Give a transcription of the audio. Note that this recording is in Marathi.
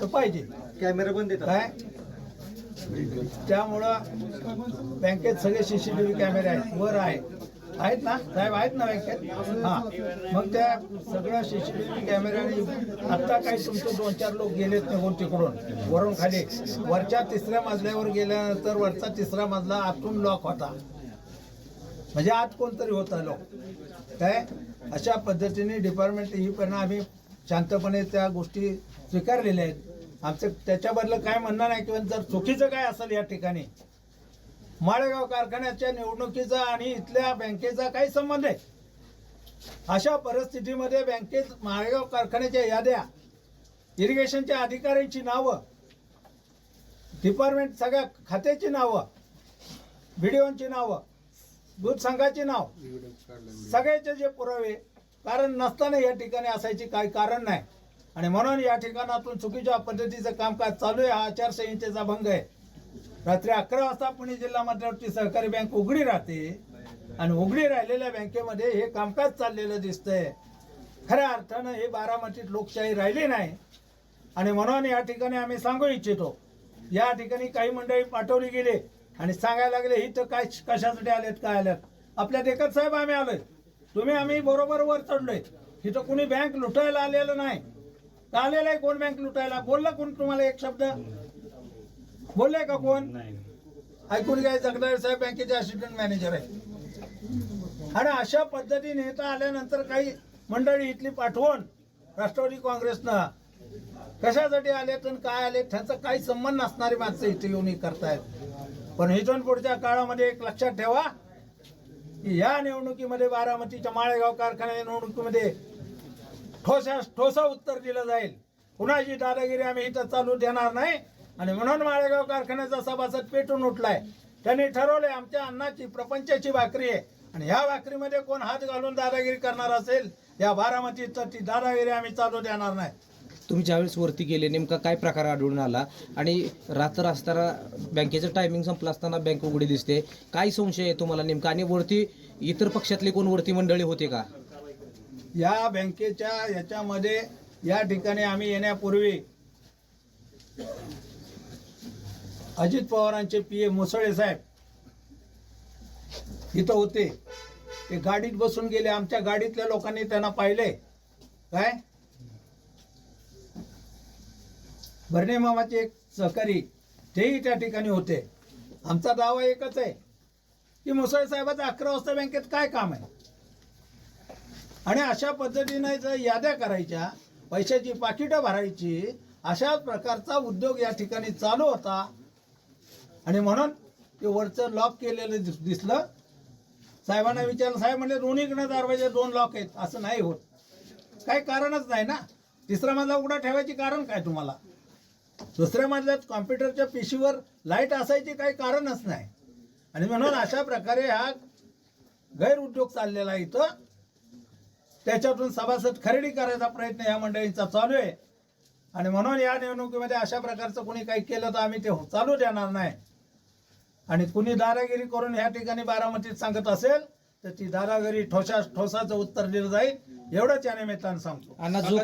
तर पाहिजे. कॅमेरा बंद येतात. काय? त्यामुळं बँकेत सगळे सीसीटीव्ही कॅमेरे आहेत. वर आहे आहेत ना? साहेब आहेत ना बँकेत? हां. मग त्या सगळ्या सीसीटीव्ही कॅमेऱ्याने आत्ता काही तुमचे दोन चार लोक गेलेत निघून तिकडून वरून खाली. वरच्या तिसऱ्या मजल्यावर गेल्यानंतर वरचा तिसरा मजला आतून लॉक होता. म्हणजे आत कोणतरी होता लोक काय? अशा पद्धतीने डिपार्टमेंट ही पण आम्ही शांतपणे त्या गोष्टी स्वीकारलेल्या आहेत. आमचं त्याच्याबद्दल काय म्हणणं नाही किंवा जर चुकीचं काय असेल या ठिकाणी माळेगाव कारखान्याच्या निवडणुकीचा आणि इथल्या बँकेचा काही संबंध आहे? अशा परिस्थितीमध्ये बँकेत माळेगाव कारखान्याच्या याद्या इरिगेशनच्या अधिकाऱ्यांची नावं डिपार्टमेंट सगळ्या खात्याची नावं व्हिडिओची नावं दूध संघाचे नाव सगळ्याचे जे पुरावे कारण नसताना या ठिकाणी असायची काही कारण नाही. आणि म्हणून या ठिकाणातून चुकीच्या पद्धतीचं कामकाज चालू आहे. हा आचारसंहितेचा भंग आहे. रात्री अकरा वाजता पुणे जिल्हा मध्यवर्ती सहकारी बँक उघडी राहते आणि उघडी राहिलेल्या बँकेमध्ये हे कामकाज चाललेलं दिसतंय. खऱ्या अर्थानं हे बारामतीत लोकशाही राहिली नाही. आणि म्हणून या ठिकाणी आम्ही सांगू इच्छितो या ठिकाणी काही मंडळी पाठवली गेली आणि सांगायला लागले ही तर काय कशासाठी आलेत काय आल्यात आपल्या देखत साहेब आम्ही आलोय. तुम्ही आम्ही बरोबर वर चढलोय. इथं कुणी बँक लुटायला आलेलं नाही. आलेलं आहे कोण बँक लुटायला? बोललं कोण तुम्हाला एक शब्द? बोलले का कोण? ऐकून घ्या जगदाळे साहेब बँकेचे असिस्टंट मॅनेजर आहे आणि अशा पद्धतीने इथं आल्यानंतर काही मंडळी इथली पाठवून राष्ट्रवादी काँग्रेसनं कशासाठी आलेत आणि काय आले त्यांचा काही संबंध नसणारी माणसं इथे येऊन करतायत. पण इथून पुढच्या काळामध्ये एक लक्षात ठेवा की या निवडणुकीमध्ये बारामतीच्या माळेगाव कारखान्या निवडणुकीमध्ये ठोसा ठोसा उत्तर दिलं जाईल. कुणाची दादागिरी आम्ही इथं चालू देणार नाही. आणि म्हणून माळेगाव कारखान्याचा सभासद पेटून उठलाय. त्यांनी ठरवलंय आमच्या अन्नाची प्रपंचाची भाकरी आहे. आणि ह्या भाकरीमध्ये कोण हात घालून दादागिरी करणार असेल या बारामतीत तर ती दादागिरी आम्ही चालू देणार नाही. तुम्ही ज्यावेळेस वरती गेले नेमका काय प्रकार आढळून आला? आणि रात्र असताना बँकेचं टायमिंग संपलं असताना बँक उघडी दिसते. काय संशय आहे तुम्हाला नेमका? आणि वरती इतर पक्षातले कोण वरती मंडळी होते का? या बँकेच्या याच्यामध्ये या ठिकाणी आम्ही येण्यापूर्वी अजित पवारांचे पी ए मुसळे साहेब इथं होते. ते गाडीत बसून गेले. आमच्या गाडीतल्या लोकांनी त्यांना पाहिले. काय? भरणे मामाचे एक सहकारी तेही त्या ठिकाणी होते. आमचा दावा एकच आहे की मुसळे साहेबाचं अकरा वाजता बँकेत काय काम आहे? आणि अशा पद्धतीने जर याद्या करायच्या पैशाची पाकिटं भरायची अशा प्रकारचा उद्योग या ठिकाणी चालू होता. आणि म्हणून ते वरचं लॉक केलेलं दिस- दिसलं. साहेबांना विचारलं साहेब म्हणजे दोन्हीकडे दरवाजे दोन लॉक आहेत. असं नाही होत. काही कारणच नाही ना. तिसरा माझा उघडा ठेवायची कारण काय तुम्हाला? दुसऱ्या मजल्यात कॉम्प्युटरच्या पिशीवर लाइट असायची काही कारणच नाही. आणि म्हणून अशा प्रकारे हा गैरउद्योग चाललेला आहे इथं. त्याच्यातून सभासद खरेदी करायचा प्रयत्न या मंडळींचा चालू आहे. आणि म्हणून या निवडणुकीमध्ये अशा प्रकारचं कोणी काही केलं तर आम्ही ते चालू देणार नाही. आणि कुणी दारागिरी करून ह्या ठिकाणी बारामतीत सांगत असेल तर ती दारागिरी ठोसा ठोसाचं उत्तर दिलं जाईल. एवढंच या निमित्तानं सांगतो. जो